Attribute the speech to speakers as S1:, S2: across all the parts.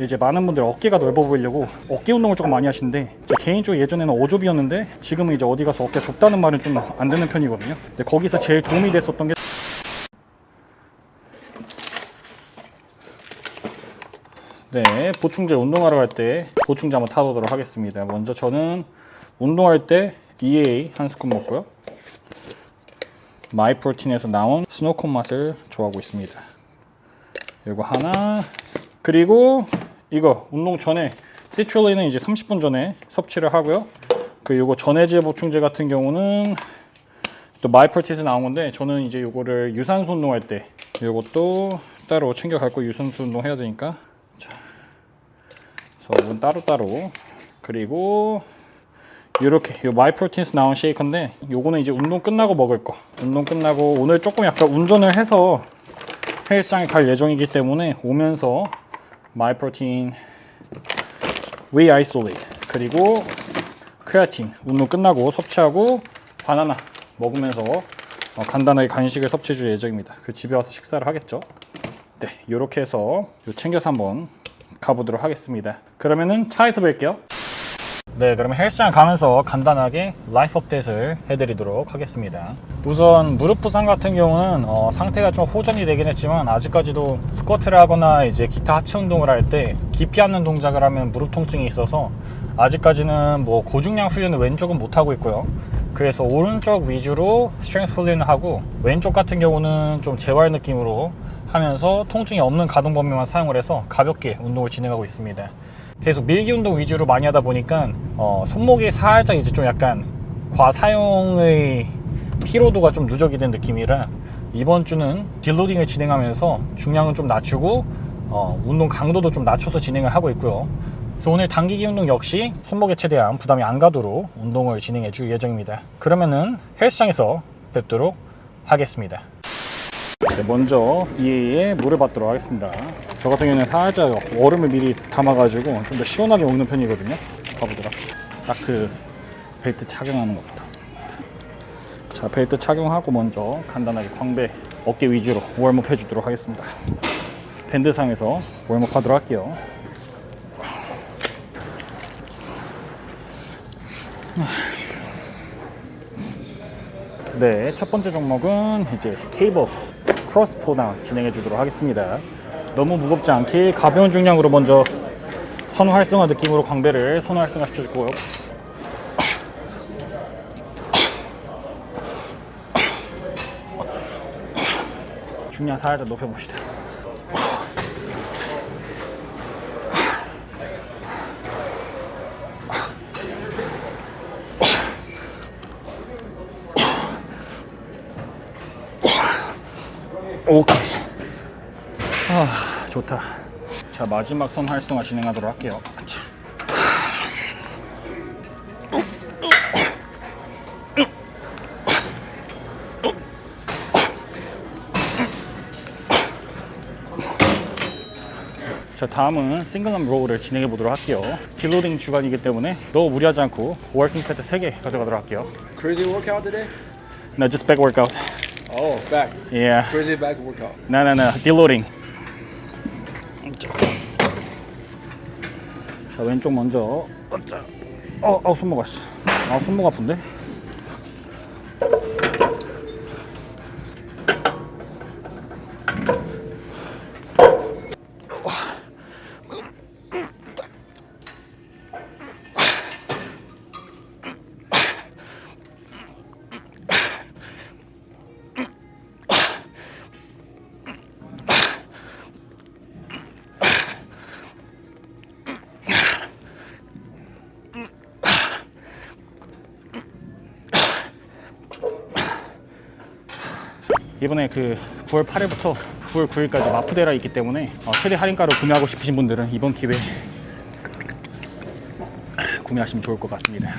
S1: 이제 많은 분들 어깨가 넓어 보이려고 어깨 운동을 조금 많이 하시는데 제 개인적으로 예전에는 어좁이었는데 지금은 이제 어디 가서 어깨 좁다는 말은 좀 안 듣는 편이거든요. 근데 거기서 제일 도움이 됐었던 게 네, 보충제 운동하러 갈 때 보충제 한번 타보도록 하겠습니다. 먼저 저는 운동할 때 EA 한 스푼 먹고요. 마이프로틴에서 나온 스노콘 맛을 좋아하고 있습니다. 이거 하나 그리고 이거 운동 전에 시트롤린은 이제 30분 전에 섭취를 하고요. 그 요거 전해질 보충제 같은 경우는 또 마이프로틴에서 나온 건데 저는 이제 요거를 유산소 운동할 때 요것도 따로 챙겨 갈거 유산소 운동 해야 되니까. 저건 따로 따로. 그리고 이렇게 요 마이프로틴스 나온 쉐이커인데 요거는 이제 운동 끝나고 먹을 거. 운동 끝나고 오늘 조금 약간 운전을 해서 헬스장에 갈 예정이기 때문에 오면서 마이프로틴 웨이 아이솔레이트 그리고 크레아틴 운동 끝나고 섭취하고 바나나 먹으면서 어, 간단하게 간식을 섭취해 줄 예정입니다 그 집에 와서 식사를 하겠죠 네 이렇게 해서 요 챙겨서 한번 가보도록 하겠습니다. 그러면은 차에서 뵐게요. 네, 그러면 헬스장 가면서 간단하게 라이프 업데이트를 해드리도록 하겠습니다. 우선 무릎 부상 같은 경우는 어, 상태가 좀 호전이 되긴 했지만 아직까지도 스쿼트를 하거나 이제 기타 하체 운동을 할 때 깊이 앉는 동작을 하면 무릎 통증이 있어서 아직까지는 뭐 고중량 훈련을 왼쪽은 못 하고 있고요. 그래서 오른쪽 위주로 스트렝스 훈련을 하고 왼쪽 같은 경우는 좀 재활 느낌으로 하면서 통증이 없는 가동 범위만 사용을 해서 가볍게 운동을 진행하고 있습니다. 계속 밀기 운동 위주로 많이 하다 보니까 어, 손목이 살짝 이제 좀 약간 과사용의 피로도가 좀 누적이 된 느낌이라 이번 주는 딜로딩을 진행하면서 중량은 좀 낮추고 어, 운동 강도도 좀 낮춰서 진행을 하고 있고요. 그래서 오늘 당기기 운동 역시 손목에 최대한 부담이 안 가도록 운동을 진행해 줄 예정입니다. 그러면은 헬스장에서 뵙도록 하겠습니다. 네, 먼저 이에 물을 받도록 하겠습니다. 저 같은 경우는 살짝 얼음을 미리 담아가지고 좀 더 시원하게 먹는 편이거든요. 가보도록 합시다. 딱 그 벨트 착용하는 것부터. 자, 벨트 착용하고 먼저 간단하게 광배 어깨 위주로 웜업 해주도록 하겠습니다. 밴드상에서 웜업 하도록 할게요. 네, 첫 번째 종목은 이제 케이블 크로스포나 진행해 주도록 하겠습니다. 너무 무겁지 않게 가벼운 중량으로 먼저 선우 활성화 느낌으로 광배를 선우 활성화 시켜주고요. 중량 살짝 높여봅시다. 오케이. 아, 좋다. 자, 마지막 선 활성화 진행하도록 할게요. 자. 자, 다음은 싱글럼 로우를 진행해 보도록 할게요. 딜로딩 주간이기 때문에 너무 무리하지 않고 워킹 세트 3개 가져가도록 할게요.
S2: Crazy workout today?
S1: No, just back workout.
S2: Oh, back.
S1: Yeah.
S2: Crazy back workout.
S1: No, no, no. 딜로딩. 자, 왼쪽 먼저. 자, 어, 어, 손목 아씨. 아, 손목 아픈데? 이번에 그 9월 8일부터 9월 9일까지 마프데라 있기 때문에 어, 최대 할인가로 구매하고 싶으신 분들은 이번 기회에 구매하시면 좋을 것 같습니다.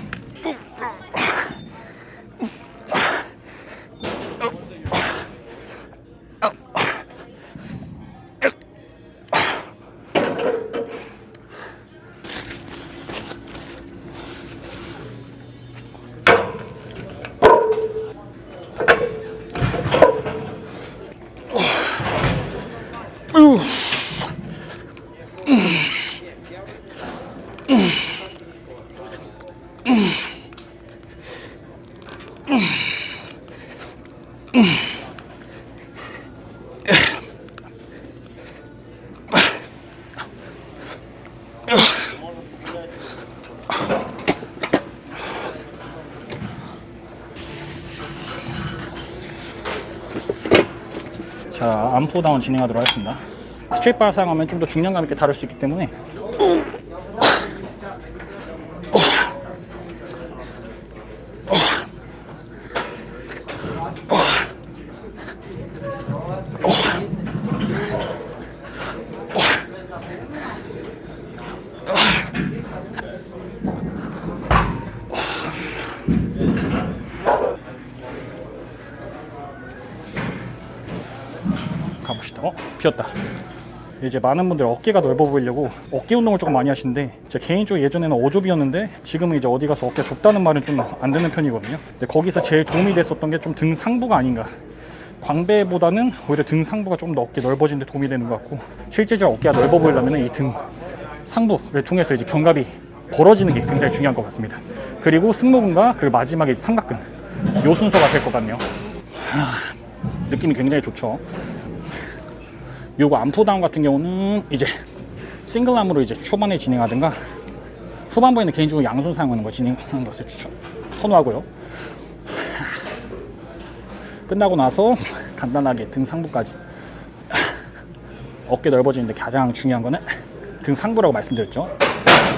S1: 자 암포다운 진행하도록 하겠습니다. 스트릿 바상 하면 좀 더 중량감 있게 다룰 수 있기 때문에 봅시다. 어? 비었다. 이제 많은 분들 어깨가 넓어 보이려고 어깨 운동을 조금 많이 하시는데 제가 개인적으로 예전에는 어조비였는데 지금은 이제 어디 가서 어깨가 좁다는 말은 좀안 듣는 편이거든요. 근데 거기서 제일 도움이 됐었던 게 좀 등 상부가 아닌가. 광배보다는 오히려 등 상부가 좀 더 어깨 넓어지는 데 도움이 되는 것 같고 실제적으로 어깨가 넓어 보이려면 이 등 상부를 통해서 이제 견갑이 벌어지는 게 굉장히 중요한 것 같습니다. 그리고 승모근과 그 마지막에 이제 삼각근 요 순서가 될 것 같네요. 하, 느낌이 굉장히 좋죠. 요거 암푸다운 같은 경우는 이제 싱글암으로 이제 초반에 진행하든가 후반부에는 개인적으로 양손 사용하는 거 진행하는 것을 추천 선호하고요. 끝나고 나서 간단하게 등 상부까지 어깨 넓어지는데 가장 중요한 거는 등 상부라고 말씀드렸죠.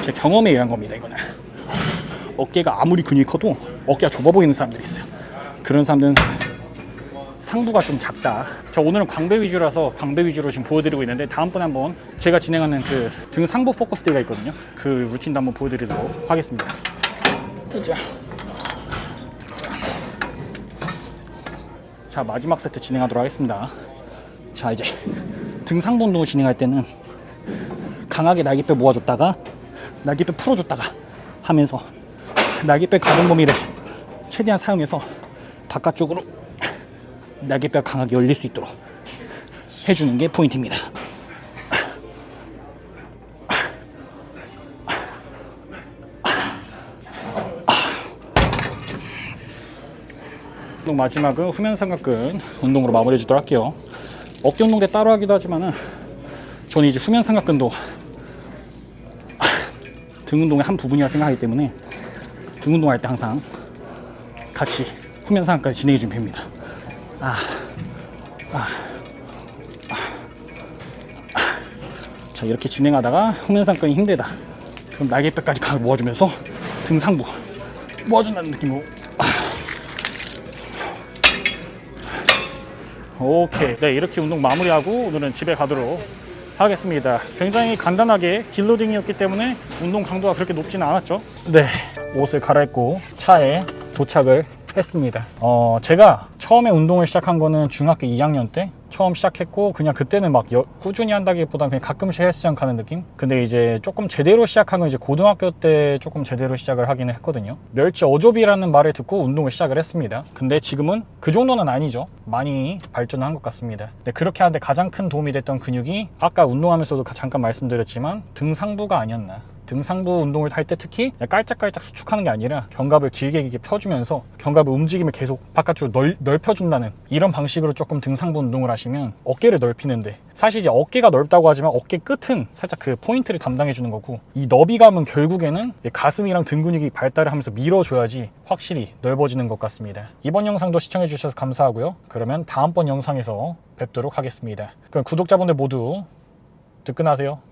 S1: 제 경험에 의한 겁니다. 이거는 어깨가 아무리 근육이 커도 어깨가 좁아 보이는 사람들이 있어요. 그런 사람들은 상부가 좀 작다. 자 오늘은 광배 위주라서 광배 위주로 지금 보여드리고 있는데 다음번에 한번 제가 진행하는 그 등 상부 포커스 데이가 있거든요. 그 루틴도 한번 보여드리도록 하겠습니다. 자, 자 마지막 세트 진행하도록 하겠습니다. 자 이제 등 상부 운동을 진행할 때는 강하게 날개뼈 모아줬다가 날개뼈 풀어줬다가 하면서 날개뼈 가동 범위를 최대한 사용해서 바깥쪽으로 날개뼈 강하게 열릴 수 있도록 해주는 게 포인트입니다. 운동 마지막은 후면 삼각근 운동으로 마무리해 주도록 할게요. 어깨 운동 때 따로 하기도 하지만은 저는 이제 후면 삼각근도 등 운동의 한 부분이라 생각하기 때문에 등 운동할 때 항상 같이 후면 상까지 진행해 주면 됩니다. 아, 아, 아, 아. 자 이렇게 진행하다가 후면 상근이 힘들다. 그럼 날개뼈까지 가득 모아주면서 등 상부 모아준다는 느낌으로. 아. 오케이. 네 이렇게 운동 마무리하고 오늘은 집에 가도록 하겠습니다. 굉장히 간단하게 딜로딩이었기 때문에 운동 강도가 그렇게 높지는 않았죠. 네, 옷을 갈아입고 차에 도착을 했습니다. 어, 제가 처음에 운동을 시작한 거는 중학교 2학년 때 처음 시작했고 그냥 그때는 막 여- 꾸준히 한다기보다 그냥 가끔씩 헬스장 가는 느낌? 근데 이제 조금 제대로 시작한 건 이제 고등학교 때 조금 제대로 시작을 하기는 했거든요. 멸치 어조비라는 말을 듣고 운동을 시작을 했습니다. 근데 지금은 그 정도는 아니죠. 많이 발전한 것 같습니다. 근데 그렇게 하는데 가장 큰 도움이 됐던 근육이 아까 운동하면서도 잠깐 말씀드렸지만 등 상부가 아니었나. 등상부 운동을 할 때 특히 깔짝깔짝 수축하는 게 아니라 견갑을 길게 길게 펴주면서 견갑의 움직임을 계속 바깥으로 넓, 넓혀준다는 이런 방식으로 조금 등상부 운동을 하시면 어깨를 넓히는데 사실 이제 어깨가 넓다고 하지만 어깨 끝은 살짝 그 포인트를 담당해 주는 거고 이 너비감은 결국에는 가슴이랑 등 근육이 발달을 하면서 밀어줘야지 확실히 넓어지는 것 같습니다. 이번 영상도 시청해 주셔서 감사하고요. 그러면 다음번 영상에서 뵙도록 하겠습니다. 그럼 구독자분들 모두 득근하세요.